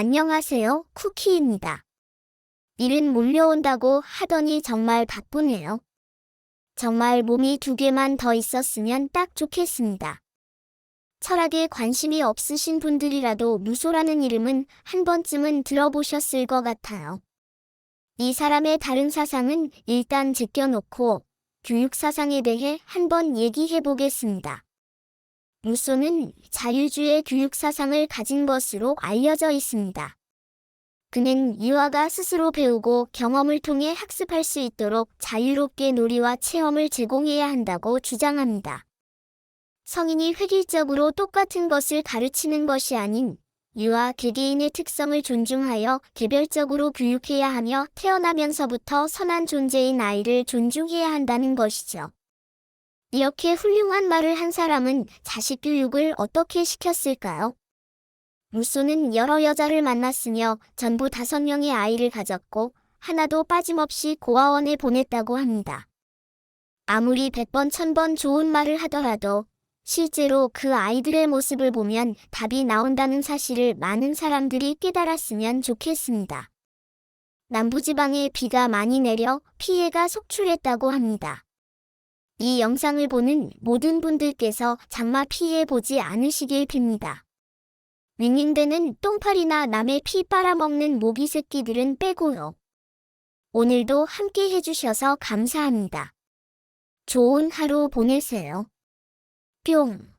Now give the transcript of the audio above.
안녕하세요, 쿠키입니다. 일은 몰려온다고 하더니 정말 바쁘네요. 정말 몸이 두 개만 더 있었으면 딱 좋겠습니다. 철학에 관심이 없으신 분들이라도 무소라는 이름은 한 번쯤은 들어보셨을 것 같아요. 이 사람의 다른 사상은 일단 제껴놓고 교육 사상에 대해 한번 얘기해 보겠습니다. 루소는 자유주의 교육 사상을 가진 것으로 알려져 있습니다. 그는 유아가 스스로 배우고 경험을 통해 학습할 수 있도록 자유롭게 놀이와 체험을 제공해야 한다고 주장합니다. 성인이 획일적으로 똑같은 것을 가르치는 것이 아닌 유아 개개인의 특성을 존중하여 개별적으로 교육해야 하며 태어나면서부터 선한 존재인 아이를 존중해야 한다는 것이죠. 이렇게 훌륭한 말을 한 사람은 자식 교육을 어떻게 시켰을까요? 루소는 여러 여자를 만났으며 전부 다섯 명의 아이를 가졌고 하나도 빠짐없이 고아원에 보냈다고 합니다. 아무리 백 번, 천번 좋은 말을 하더라도 실제로 그 아이들의 모습을 보면 답이 나온다는 사실을 많은 사람들이 깨달았으면 좋겠습니다. 남부지방에 비가 많이 내려 피해가 속출했다고 합니다. 이 영상을 보는 모든 분들께서 장마 피해 보지 않으시길 빕니다. 윙윙대는 똥파리나 남의 피 빨아먹는 모기 새끼들은 빼고요. 오늘도 함께 해주셔서 감사합니다. 좋은 하루 보내세요. 뿅.